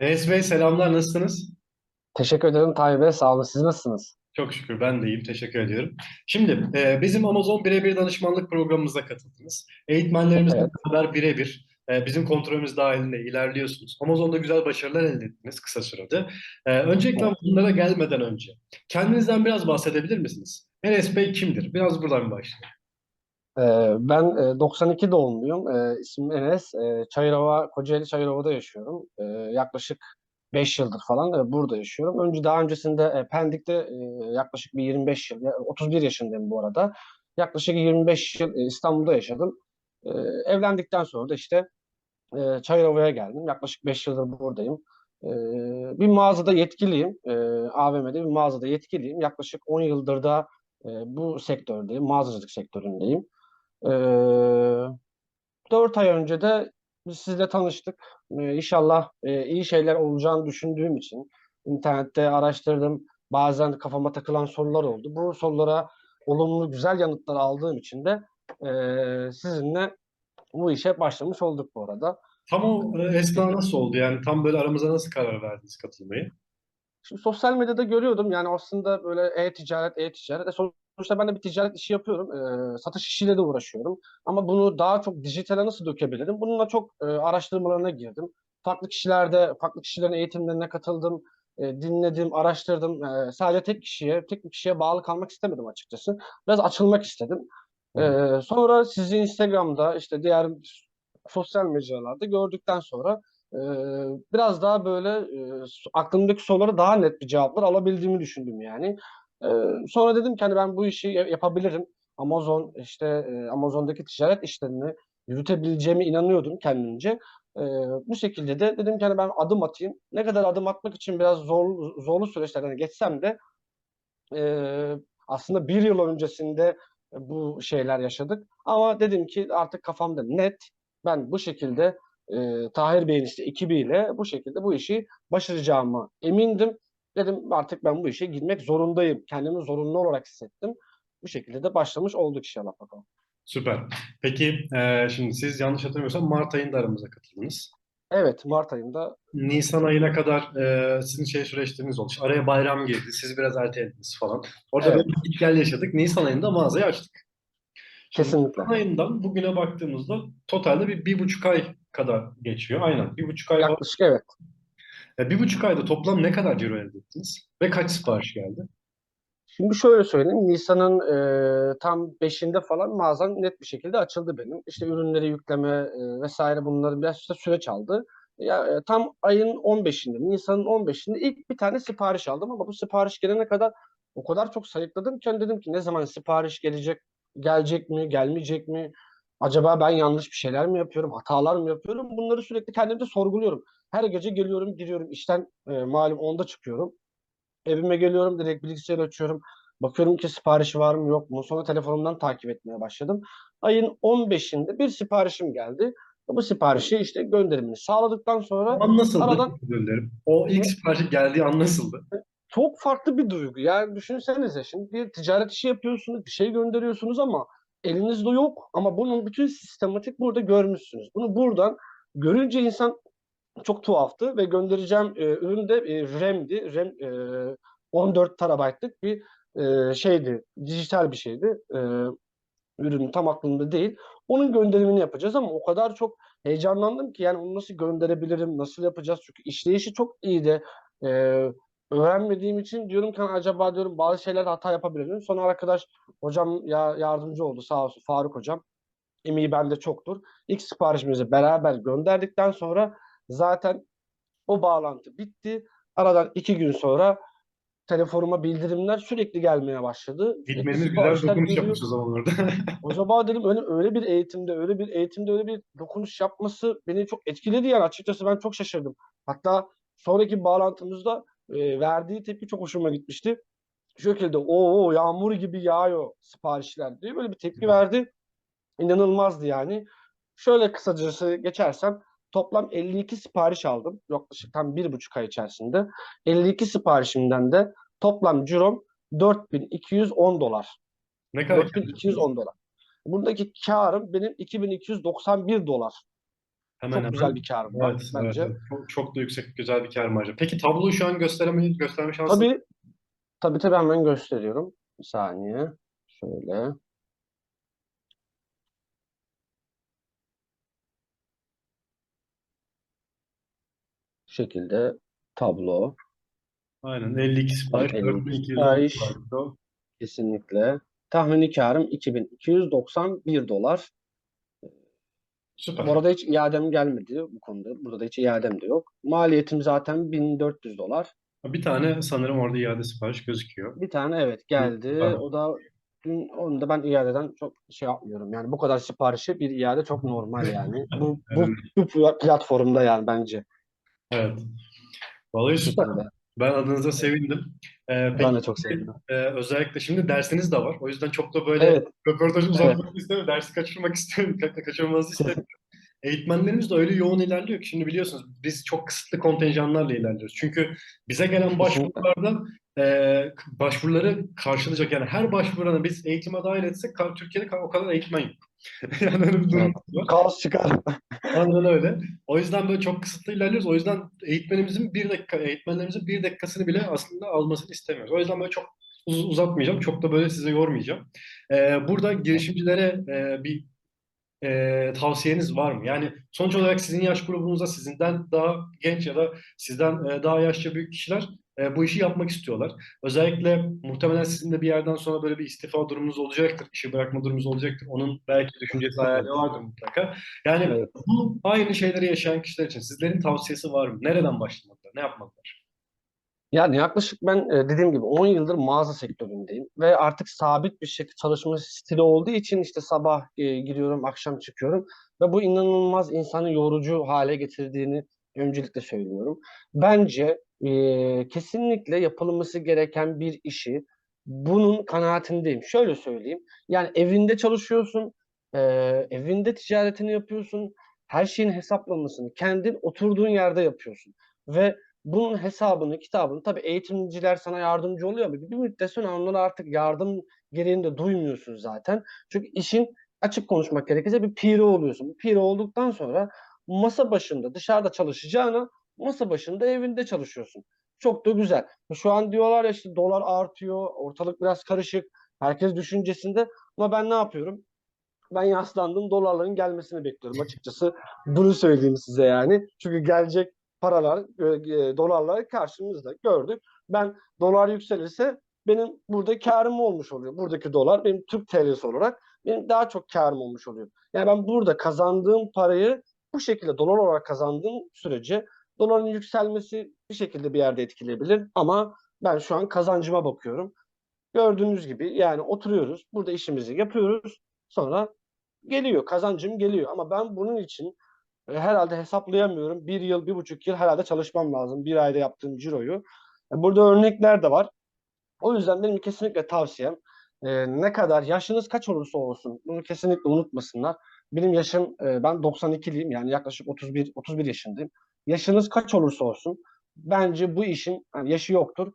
Enes Bey selamlar nasılsınız? Teşekkür ederim Tayyip Bey. Sağ olun. Siz nasılsınız? Çok şükür ben de iyiyim teşekkür ediyorum. Şimdi e, bizim Amazon birebir danışmanlık programımıza katıldınız. Eğitmenlerimizle Evet. beraber birebir e, bizim kontrolümüz dahilinde ilerliyorsunuz. Amazon'da güzel başarılar elde ettiniz kısa sürede. E, öncelikle ama bunlara gelmeden önce kendinizden biraz bahsedebilir misiniz? Enes Bey kimdir? Biraz buradan başlayalım. Ee, ben e, 92 doğumluyum. Ee, ismim Enes. Ee, Çayırova, Kocaeli Çayırova'da yaşıyorum. Yaklaşık 5 yıldır falan e, burada yaşıyorum. Önce daha öncesinde e, Pendik'te e, yaklaşık bir 25 yıl, ya 31 yaşındayım bu arada. Yaklaşık 25 yıl e, İstanbul'da yaşadım. Evlendikten sonra da işte e, Çayırova'ya geldim. Yaklaşık 5 yıldır buradayım. Bir mağazada yetkiliyim. AVM'de bir mağazada yetkiliyim. Yaklaşık 10 yıldır da e, bu sektördeyim. Mağazacılık sektöründeyim. Ee, 4 ay önce de biz sizle tanıştık. Ee, İnşallah e, iyi şeyler olacağını düşündüğüm için internette araştırdım. Bazen kafama takılan sorular oldu. Bu sorulara olumlu, güzel yanıtlar aldığım için de e, sizinle bu işe başlamış olduk bu arada. Tam o e, esna nasıl oldu? Yani tam böyle aramıza nasıl karar verdiniz katılmayı? Şimdi sosyal medyada görüyordum yani aslında böyle e-ticaret, e-ticaret. E sonuçta ben de bir ticaret işi yapıyorum. Ee, satış işiyle de uğraşıyorum. Ama bunu daha çok dijitale nasıl dökebilirim? Bununla çok e, araştırmalarına girdim. Farklı kişilerde, farklı kişilerin eğitimlerine katıldım. e, dinledim, araştırdım. E, sadece tek kişiye, tek bir kişiye bağlı kalmak istemedim açıkçası. Biraz açılmak istedim. E, sonra sizi Instagram'da, işte diğer sosyal mecralarda gördükten sonra e, biraz daha böyle e, aklımdaki sorulara daha net bir cevaplar alabildiğimi düşündüm yani. E, sonra dedim ki hani ben bu işi ya- yapabilirim. Amazon işte e, Amazon'daki ticaret işlerini yürütebileceğime inanıyordum kendimce. E, bu şekilde de dedim ki hani ben adım atayım. Ne kadar adım atmak için biraz zor, zorlu süreçlerden geçsem de e, aslında bir yıl öncesinde bu şeyler yaşadık. Ama dedim ki artık kafamda net. Ben bu şekilde e, Tahir Bey'in işte ekibiyle bu şekilde bu işi başaracağımı emindim. Dedim artık ben bu işe girmek zorundayım. Kendimi zorunlu olarak hissettim. Bu şekilde de başlamış olduk inşallah bakalım. Süper. Peki e, şimdi siz yanlış hatırlamıyorsam Mart ayında aramıza katıldınız. Evet Mart ayında Nisan ayına kadar e, sizin şey süreçleriniz olmuş. Araya bayram girdi. Siz biraz ertelediniz falan. Orada evet bir git gel yaşadık. Nisan ayında mağazayı açtık. Şimdi kesinlikle. Nisan ayından bugüne baktığımızda totalde bir, bir buçuk ay kadar geçiyor. Aynen. Bir buçuk ay var. Yaklaşık evet. Bir buçuk ayda toplam ne kadar ciro elde ettiniz? Ve kaç sipariş geldi? Şimdi şöyle söyleyeyim. Nisan'ın e, tam beşinde falan mağazam net bir şekilde açıldı benim. İşte ürünleri yükleme e, vesaire bunları biraz işte süreç aldı. Ya, e, tam ayın 15'inde, Nisan'ın 15'inde ilk bir tane sipariş aldım ama bu sipariş gelene kadar o kadar çok sayıkladım ki hani dedim ki ne zaman sipariş gelecek, gelecek mi, gelmeyecek mi? Acaba ben yanlış bir şeyler mi yapıyorum, hatalar mı yapıyorum? Bunları sürekli kendimde sorguluyorum. Her gece geliyorum, giriyorum işten e, malum onda çıkıyorum. Evime geliyorum, direkt bilgisayarı açıyorum. Bakıyorum ki siparişi var mı yok mu? Sonra telefonumdan takip etmeye başladım. Ayın 15'inde bir siparişim geldi. Bu siparişi işte gönderimini sağladıktan sonra an nasıldı? aradan dilerim. O ilk sipariş geldiği an nasıldı? çok farklı bir duygu. Yani düşünsenize şimdi bir ticaret işi yapıyorsunuz, bir şey gönderiyorsunuz ama elinizde yok. Ama bunun bütün sistematik burada görmüşsünüz. Bunu buradan görünce insan çok tuhaftı ve göndereceğim e, ürün de e, RAM'di. RAM e, 14 terabaytlık bir e, şeydi. Dijital bir şeydi. E, ürünün tam aklımda değil. Onun gönderimini yapacağız ama o kadar çok heyecanlandım ki yani onu nasıl gönderebilirim, nasıl yapacağız? Çünkü işleyişi çok iyiydi. E, öğrenmediğim için diyorum ki "Hani acaba diyorum bazı şeyler hata yapabilirim. Sonra arkadaş hocam ya yardımcı oldu sağ olsun Faruk hocam. Emeği bende çoktur. İlk siparişimizi beraber gönderdikten sonra zaten o bağlantı bitti. Aradan iki gün sonra telefonuma bildirimler sürekli gelmeye başladı. Eğitmenimiz güzel dokunuş yapmış o zaman orada. Acaba dedim öyle, öyle bir eğitimde, öyle bir eğitimde öyle bir dokunuş yapması beni çok etkiledi yani açıkçası ben çok şaşırdım. Hatta sonraki bağlantımızda e, verdiği tepki çok hoşuma gitmişti. Şu şekilde o yağmur gibi yağıyor siparişler diye böyle bir tepki verdi. İnanılmazdı yani. Şöyle kısacası geçersem toplam 52 sipariş aldım. Yaklaşık tam bir buçuk ay içerisinde. 52 siparişimden de toplam cirom 4210 dolar. Ne kadar kâr ettiniz? 4210 dolar. Buradaki karım benim 2291 dolar. Hemen Çok hemen. güzel bir kar var Evet, bence. evet. Çok, çok da yüksek, güzel bir kar marjı. Peki tabloyu şu an göstereme, gösterme şansın Tabii tabii tabii hemen gösteriyorum. Bir saniye. Şöyle. Bu şekilde tablo. Aynen 52 sipariş, 52 4200 sipariş. sipariş. Kesinlikle. Tahmini karım 2291 dolar. Süper. Bu arada hiç iadem gelmedi bu konuda. Burada da hiç iadem de yok. Maliyetim zaten 1400 dolar. Bir tane sanırım orada iade sipariş gözüküyor. Bir tane evet geldi. Süper. O da dün onu da ben iadeden çok şey yapmıyorum. Yani bu kadar siparişi bir iade çok normal yani. Bu bu bu pla- platformda yani bence. Evet. Vallahi Bu süper. Ben adınıza sevindim. Ee, peki Ben de çok sevindim. e, özellikle şimdi dersiniz de var. O yüzden çok da böyle Evet. röportajı uzatmak istemiyorum. Dersi kaçırmak istemiyorum. ka- Kaçırmanızı istemiyorum. Eğitmenlerimiz de öyle yoğun ilerliyor ki şimdi biliyorsunuz biz çok kısıtlı kontenjanlarla ilerliyoruz. Çünkü bize gelen başvurularda e, başvuruları karşılayacak yani her başvurana biz eğitime dahil etsek Türkiye'de o kadar eğitmen yok. yani öyle bir durum var. Kaos çıkar. Aynen öyle. O yüzden böyle çok kısıtlı ilerliyoruz. O yüzden eğitmenimizin bir dakika, eğitmenlerimizin bir dakikasını bile aslında almasını istemiyoruz. O yüzden böyle çok uz- uzatmayacağım. Çok da böyle size yormayacağım. Ee, burada girişimcilere e, bir e, tavsiyeniz var mı? Yani sonuç olarak sizin yaş grubunuzda sizinden daha genç ya da sizden e, daha yaşça büyük kişiler e, bu işi yapmak istiyorlar. Özellikle muhtemelen sizin de bir yerden sonra böyle bir istifa durumunuz olacaktır, işi bırakma durumunuz olacaktır. Onun belki düşüncesi hayali vardır mutlaka. Yani Evet. bu aynı şeyleri yaşayan kişiler için sizlerin tavsiyesi var mı? Nereden başlamalılar? Ne yapmalılar? Yani yaklaşık ben e, dediğim gibi 10 yıldır mağaza sektöründeyim ve artık sabit bir şekilde çalışma stili olduğu için işte sabah e, giriyorum, akşam çıkıyorum ve bu inanılmaz insanı yorucu hale getirdiğini öncelikle söylüyorum. Bence e, kesinlikle yapılması gereken bir işi bunun kanaatindeyim. Şöyle söyleyeyim. Yani evinde çalışıyorsun, e, evinde ticaretini yapıyorsun, her şeyin hesaplamasını kendin oturduğun yerde yapıyorsun ve bunun hesabını, kitabını tabii eğitimciler sana yardımcı oluyor ama bir müddet sonra onlara artık yardım gereğini de duymuyorsun zaten. Çünkü işin açık konuşmak gerekirse bir piri oluyorsun. Bu piri olduktan sonra masa başında dışarıda çalışacağına masa başında evinde çalışıyorsun. Çok da güzel. Şu an diyorlar ya işte dolar artıyor, ortalık biraz karışık, herkes düşüncesinde ama ben ne yapıyorum? Ben yaslandım dolarların gelmesini bekliyorum açıkçası. Bunu söyleyeyim size yani. Çünkü gelecek paralar, e, e, dolarlar karşımızda gördük. Ben dolar yükselirse benim burada karım olmuş oluyor. Buradaki dolar benim Türk TL'si olarak benim daha çok karım olmuş oluyor. Yani ben burada kazandığım parayı bu şekilde dolar olarak kazandığım sürece doların yükselmesi bir şekilde bir yerde etkileyebilir ama ben şu an kazancıma bakıyorum. Gördüğünüz gibi yani oturuyoruz, burada işimizi yapıyoruz. Sonra geliyor, kazancım geliyor ama ben bunun için herhalde hesaplayamıyorum. Bir yıl, bir buçuk yıl herhalde çalışmam lazım. Bir ayda yaptığım ciroyu. E, Burada örnekler de var. O yüzden benim kesinlikle tavsiyem e, ne kadar yaşınız kaç olursa olsun bunu kesinlikle unutmasınlar. Benim yaşım e, ben 92'liyim yani yaklaşık 31 31 yaşındayım. Yaşınız kaç olursa olsun bence bu işin hani yaşı yoktur.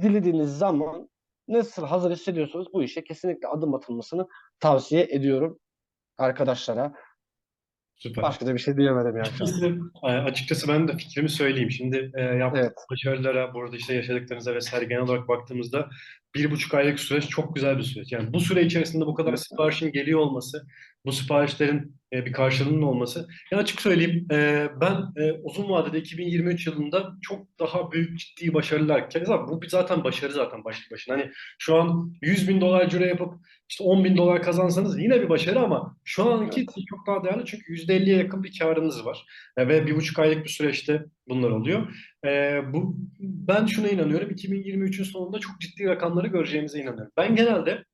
Dilediğiniz zaman nasıl hazır hissediyorsanız bu işe kesinlikle adım atılmasını tavsiye ediyorum arkadaşlara. Süper. Başka da bir şey diyemedim yani. e, açıkçası ben de fikrimi söyleyeyim. Şimdi e, yaptığınız Evet. başarılara, burada işte yaşadıklarınıza vesaire genel olarak baktığımızda bir buçuk aylık süreç çok güzel bir süreç. Yani bu süre içerisinde bu kadar siparişin geliyor olması, bu siparişlerin e, bir karşılığının olması. Ya açık söyleyeyim, e, ben e, uzun vadede 2023 yılında çok daha büyük ciddi başarılar. Keza bu bir zaten başarı zaten başlı başına. Hani şu an 100 bin dolar ciro yapıp işte 10 bin dolar kazansanız yine bir başarı ama şu anki çok daha değerli çünkü %50'ye yakın bir karınız var. E, ve bir buçuk aylık bir süreçte bunlar oluyor. E, bu ben şuna inanıyorum. 2023'ün sonunda çok ciddi rakamları göreceğimize inanıyorum. Ben genelde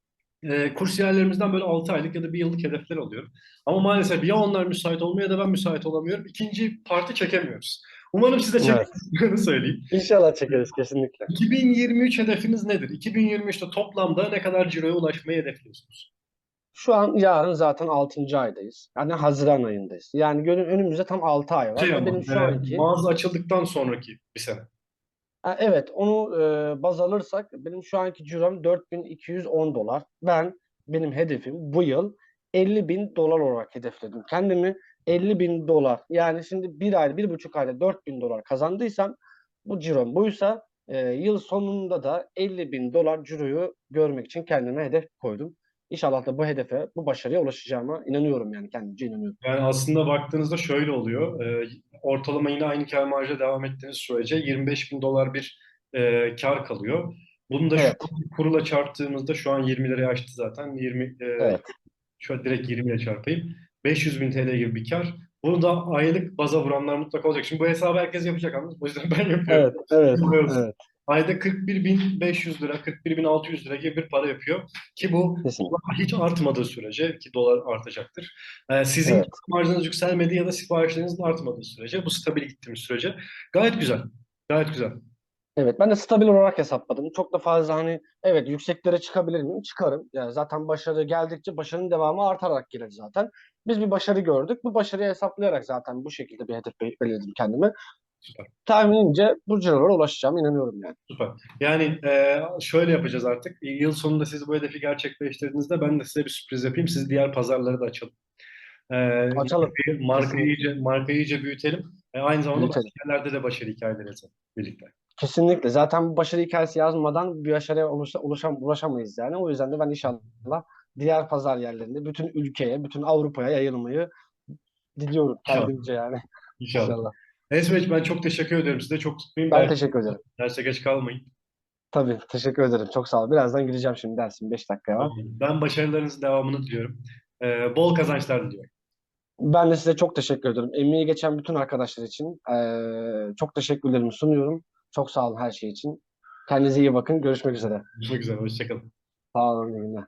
e, kursiyerlerimizden böyle 6 aylık ya da bir yıllık hedefler alıyorum. Ama maalesef ya onlar müsait olmuyor ya da ben müsait olamıyorum. İkinci parti çekemiyoruz. Umarım siz de Evet. çekersiniz söyleyeyim. İnşallah çekeriz kesinlikle. 2023 hedefiniz nedir? 2023'te toplamda ne kadar ciroya ulaşmayı hedefliyorsunuz? Şu an yarın zaten 6. aydayız. Yani Haziran ayındayız. Yani gönül- önümüzde tam 6 ay var. Şey ama, benim şu e, anki mağaza açıldıktan sonraki bir sene. Ha, evet onu e, baz alırsak benim şu anki cirom 4210 dolar. Ben benim hedefim bu yıl 50 bin dolar olarak hedefledim. Kendimi 50 bin dolar. Yani şimdi bir ay, bir buçuk ayda 4 bin dolar kazandıysam bu cirom buysa e, yıl sonunda da 50 bin dolar ciroyu görmek için kendime hedef koydum. İnşallah da bu hedefe, bu başarıya ulaşacağıma inanıyorum yani kendimce inanıyorum. Yani aslında baktığınızda şöyle oluyor. E, ortalama yine aynı kâr marjıyla devam ettiğiniz sürece 25 bin dolar bir e, kâr kalıyor. Bunu da şu Evet. an kurla çarptığımızda şu an 20 liraya açtı zaten. 20 e, Evet. şöyle direkt 20 ile çarpayım. 500 bin TL gibi bir kar. Bunu da aylık baza vuranlar mutlaka olacak. Şimdi bu hesabı herkes yapacak anladınız? O yüzden ben yapıyorum. Evet, evet, evet. Ayda 41.500 lira, 41.600 lira gibi bir para yapıyor. Ki bu Kesinlikle. hiç artmadığı sürece ki dolar artacaktır. Ee, sizin Evet. marjınız yükselmediği ya da siparişlerinizin artmadığı sürece, bu stabil gittiğimiz sürece gayet güzel. Gayet güzel. Evet, ben de stabil olarak hesapladım. Çok da fazla hani evet yükseklere çıkabilir miyim? Çıkarım. Yani zaten başarı geldikçe başarının devamı artarak gelir zaten. Biz bir başarı gördük. Bu başarıyı hesaplayarak zaten bu şekilde bir hedef be- belirledim kendime. Süper. Tahminimce bu cirolara ulaşacağım inanıyorum yani. Süper. Yani e, şöyle yapacağız artık. Yıl sonunda siz bu hedefi gerçekleştirdiğinizde ben de size bir sürpriz yapayım. Siz diğer pazarları da açalım. E, Açalım. markayı, iyice, markayı iyice büyütelim. E, aynı zamanda Büyütelim. başka de başarı hikayeleri yazalım birlikte. Kesinlikle. Zaten bu başarı hikayesi yazmadan bir başarıya ulaşa, ulaşam, ulaşamayız yani. O yüzden de ben inşallah diğer pazar yerlerinde bütün ülkeye, bütün Avrupa'ya yayılmayı diliyorum kendimce yani. İnşallah. İnşallah. Bey, ben çok teşekkür ederim size. Çok tutmayayım. Ben Ders- teşekkür ederim. derse geç kalmayın. Tabii teşekkür ederim. Çok sağ ol. Birazdan gireceğim şimdi dersim. 5 dakika var. Ben başarılarınızın devamını diliyorum. E, bol kazançlar diliyorum. Ben de size çok teşekkür ederim. Emeği geçen bütün arkadaşlar için eee, çok teşekkürlerimi sunuyorum. Çok sağ olun her şey için. Kendinize iyi bakın. Görüşmek üzere. Görüşmek üzere. Hoşçakalın. Sağ olun. iyi günler.